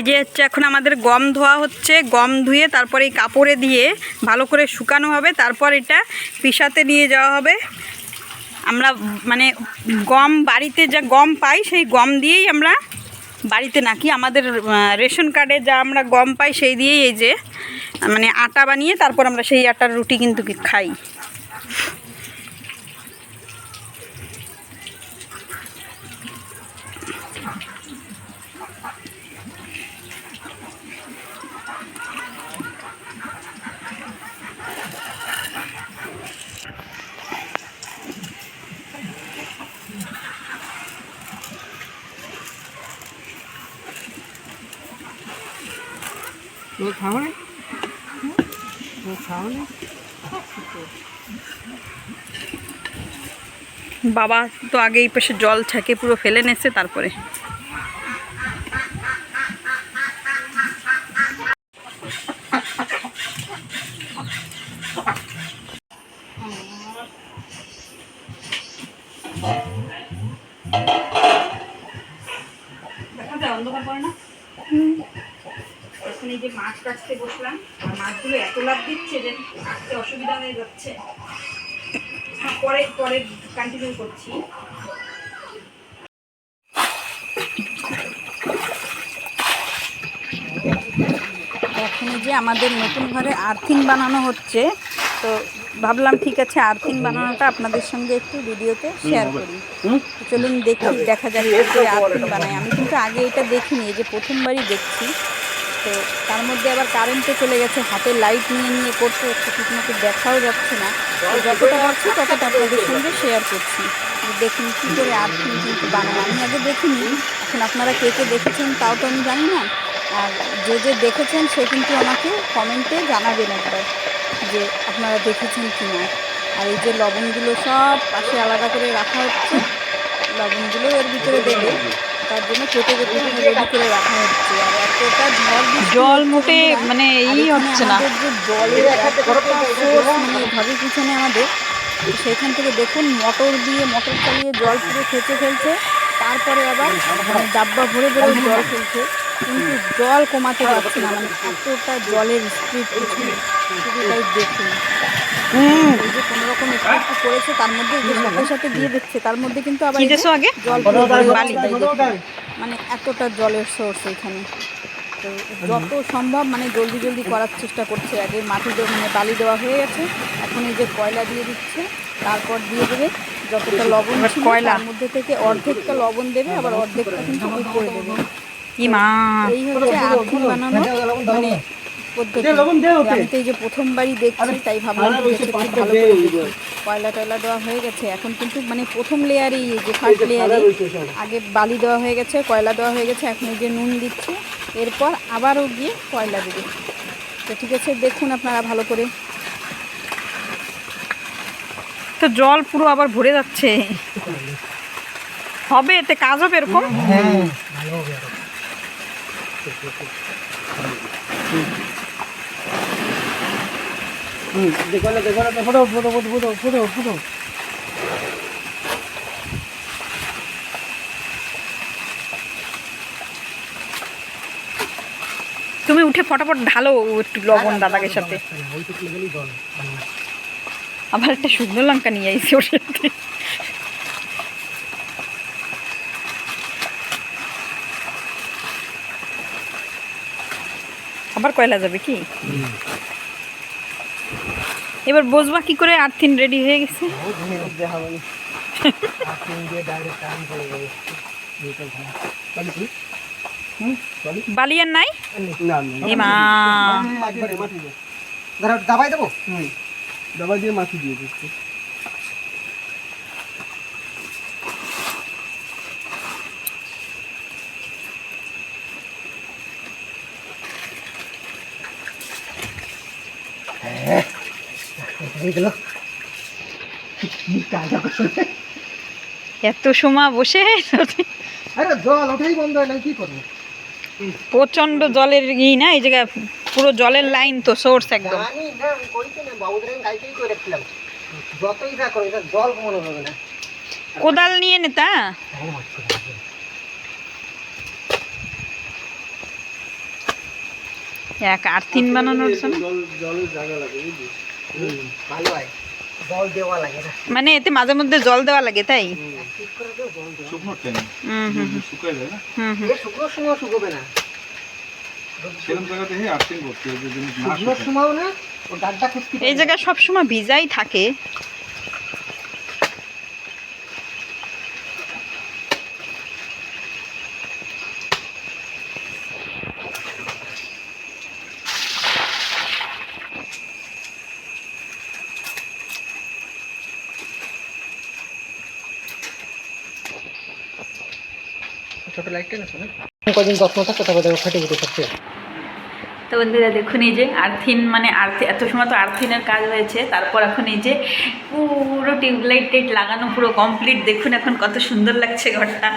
এই যে হচ্ছে এখন আমাদের গম ধোয়া হচ্ছে। গম ধুয়ে তারপরে এই কাপড়ে দিয়ে ভালো করে শুকানো হবে। তারপর এটা পিসাতে নিয়ে যাওয়া হবে। আমরা মানে গম বাড়িতে যা গম পাই, সেই গম দিয়েই আমরা বাড়িতে নাকি আমাদের রেশন কার্ডে যা আমরা গম পাই, সেই দিয়েই এই যে মানে আটা বানিয়ে তারপর আমরা সেই আটার রুটি কিন্তু খাই। না লোক খাব না বাবা তো আগে এই পাশে জল ছাকে পুরো ফেলে নেছে তারপরে। দেখা যায় অন্ধকার পড়ে না? এখন এই যে মাছ কাটতে বসলাম আর মাছগুলো এত লাভ দিচ্ছে যে কাটতে অসুবিধা হয়ে যাচ্ছে। হ্যাঁ, পরে পরে কন্টিনিউ করছি। এখন যে আমাদের নতুন ঘরে আর্থিং বানানো হচ্ছে তো ভাবলাম ঠিক আছে আর্থিং বানানোটা আপনাদের সঙ্গে একটু ভিডিওতে শেয়ার করি। চলুন দেখি দেখা যাক আর্থিং বানায়। আমি কিন্তু আগে এটা দেখিনি এই যে প্রথমবারই দেখছি। তো তার মধ্যে আবার কারেন্টে চলে গেছে, হাতে লাইট নিয়ে নিয়ে করতে হচ্ছে, ঠিকমতো দেখাও যাচ্ছে না। যতটা পারছি ততটা আপনাদের সঙ্গে শেয়ার করছি। দেখুন কী করে আর্থিং কিন্তু বানায় আমি আগে দেখিনি, এখন আপনারা কে কে দেখেছেন তাও তো আমি জানি না। আর যে যে দেখেছেন সে কিন্তু আমাকে কমেন্টে জানাবেন একবার যে আপনারা দেখেছেন কি না আর এই যে লবণগুলো সব পাশে আলাদা করে রাখা হচ্ছে। লবণগুলো এর ভিতরে দেবে। তার জন্য কেটে কেটে রেডি করে রাখা হচ্ছে। আর এতটা ঝড় জল মোটে মানে এই হচ্ছে না। যে জলের মানে ঘরের পিছনে আমাদের সেখান থেকে দেখুন মটর দিয়ে মটর চালিয়ে জল পুরো খেঁচে ফেলছে। তারপরে আবার মানে ডাব্বা ভরে ভরে জল ফেলছে কিন্তু জল কমাতে পারছে না মানে এতটা জলের স্পিড কিছু শুধু তাই দেখুন এই যে কোনো রকম একটু একটু করেছে তার মধ্যে যে সাথে সাথে দিয়ে দিচ্ছে তার মধ্যে কিন্তু আবার জল মানে এতটা জলের সোর্স এখানে। তো যত সম্ভব মানে জলদি জলদি করার চেষ্টা করছে। আগে মাটি মানে বালি দেওয়া হয়ে গেছে এখন এই যে কয়লা দিয়ে দিচ্ছে তারপর দিয়ে দেবে যতটা লবণ এবার ছিল কয়লা। তার মধ্যে থেকে অর্ধেকটা লবণ দেবে আবার অর্ধেকটা কিন্তু উপরে দেবে। ই মা? এই হচ্ছে আর্থিং বানানো। মানে পদ্ধতি। এই যে প্রথমবারই দেখছি তাই ভাবলাম খুব ভালো কয়লা টয়লা দেওয়া হয়ে গেছে। এখন কিন্তু মানে প্রথম লেয়ারেই যে ফার্স্ট আগে বালি দেওয়া হয়ে গেছে কয়লা দেওয়া হয়ে গেছে এখন এই যে নুন দিচ্ছে। এরপর আবারও গিয়ে কয়লা দেবে। তো ঠিক আছে দেখুন আপনারা ভালো করে। তো জল পুরো আবার ভরে যাচ্ছে। হবে এতে কাজ হবে এরকম? দেখো না দেখো না photo photo photo photo photo photo. তুমি উঠে ফটাফট ঢালো একটু লবণ দাদাকে সাথে। আবার একটা শুকনো লঙ্কা নিয়ে আইসি ওর সাথে। আবার কয়লা যাবে কি? এবার বসবা কি করে? আর্থিন রেডি হয়ে গেছে। দেখা হবে না আপনি দিয়ে ডাইরেক্ট টান করে যাবে এইটা ভালো চলি কি হুম চলি বালি আর নাই? দাবাই দেবো? দাবাই দিয়ে মাটি দিয়ে দিচ্ছি। হয়ে গেল। এত সময় বসে আরে জল ওঠাই বন্ধ হয় না কি করব? প্রচণ্ড জলের ই না এই জায়গায় পুরো জলের লাইন তো সোর্স একদম। কোদাল নিয়ে নেতা হ্যাঁ। এক আর্থিন বানানোর জন্য ভালো হয় জল দেওয়া লাগে না মানে এতে মাঝে মধ্যে জল দেওয়া লাগে তাই? এই জায়গায় সবসময় ভিজাই থাকে শুকনো কেন হুম হুম শুকায় যায় না হুম হুম এ সময় শুকোবে না সেরকম জায়গাতে হে আর্থিং করতে হবে যদি না শুকনোর শুকায়। সময়ও না ও ডাকটা খুঁজতে এই জায়গায় সবসময় ভিজাই থাকে ছোট লাইটটা না শোনা কদিন যত্ন থাকো তারপর দেখো ফেটে ফেটে সবচেয়ে তো বন্ধুরা দেখুন এই যে আর্থিন মানে আর্থি এত সময় তো আর্থিনের কাজ হয়েছে তারপর এখন এই যে পুরো টিউবলাইট টাইট লাগানো পুরো কমপ্লিট দেখুন এখন কত সুন্দর লাগছে ঘরটা।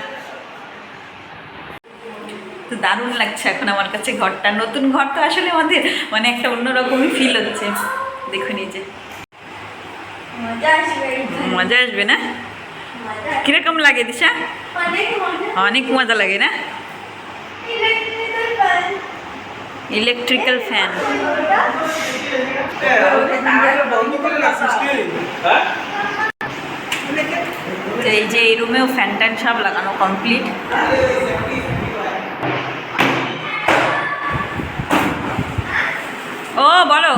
তো দারুণ লাগছে এখন আমার কাছে ঘরটা। নতুন ঘর তো আসলে আমাদের মানে একটা অন্যরকমই ফিল হচ্ছে। দেখুন এই যে। মজা আসবে না? কীরকম লাগে দিশা? অনেক মজা লাগে না? ইলেকট্রিক্যাল ফ্যান এই যে এই রুমেও ফ্যান ট্যান সব লাগানো কমপ্লিট ও, বলো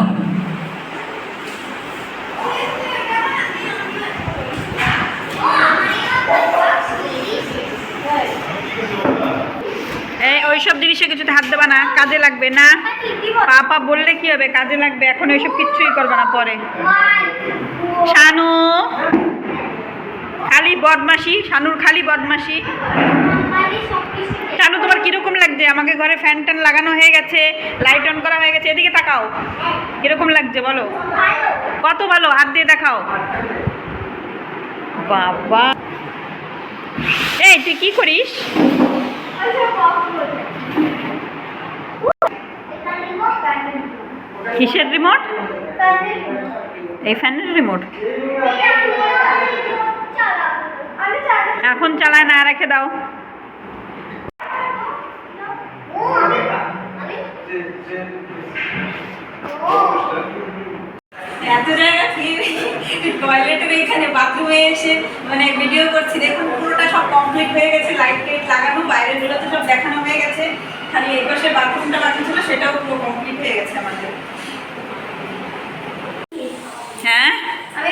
এই ওইসব জিনিসে কিছুতে হাত দেবা না, কাজে লাগবে না। পাপা বললে কি হবে? কাজে লাগবে, এখন ওইসব কিচ্ছুই করবে না পরে। শানু! খালি বদমাসি শানুর খালি বদমাসি শানু, তোমার কীরকম লাগছে? আমাকে ঘরে ফ্যান ট্যান লাগানো হয়ে গেছে লাইট অন করা হয়ে গেছে, এদিকে তাকাও। কীরকম লাগছে বলো? কত ভালো? হাত দিয়ে দেখাও। বাবা! এই, তুই কি করিস? কিসের রিমোট এই ফ্যানের রিমোট এখন চালায় না রেখে দাও। এত জায়গা টয়লেটের এখানে বাথরুমে এসে মানে ভিডিও করছি। দেখুন পুরোটা সব কমপ্লিট হয়ে গেছে লাইট টাইট লাগানো বাইরের গুলোতে সব দেখানো হয়ে গেছে। খালি এই পাশে বাথরুমটা বাকি ছিল সেটাও পুরো কমপ্লিট হয়ে গেছে আমাদের। হ্যাঁ? আমি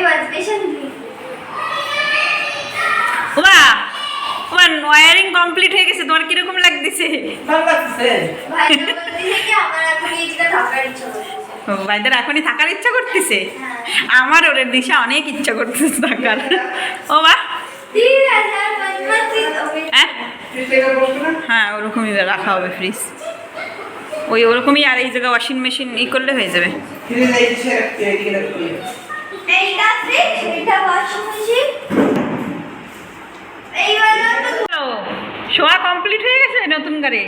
ওবা ওবা ওয়ারিং কমপ্লিট হয়ে গেছে তোমার কীরকম লাগতেছে? ভালো লাগছে ভাই কি আমার এখন এইটা থাকার ইচ্ছা ভাইদের এখনই থাকার ইচ্ছা করতেছে? হ্যাঁ। আমার ওরের দিশা অনেক ইচ্ছা করতেছে থাকার। ও বা হ্যাঁ? হ্যাঁ ওরকমই রাখা হবে ফ্রিজ ওই ওরকমই আর এই জায়গায় ওয়াশিং মেশিন ই করলে হয়ে যাবে। শোয়া কমপ্লিট হয়ে গেছে নতুন গাড়ি?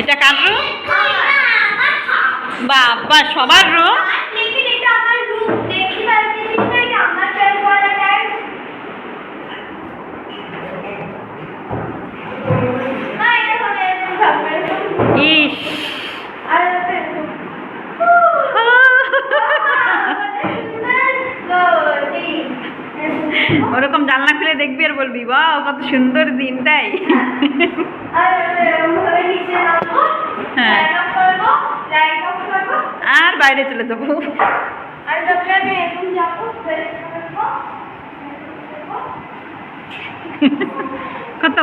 এটা কার আমার বাবা, সবার রুম বলবি বা কত সুন্দর দিন তাই? হ্যাঁ। আর বাইরে চলে যাব। কত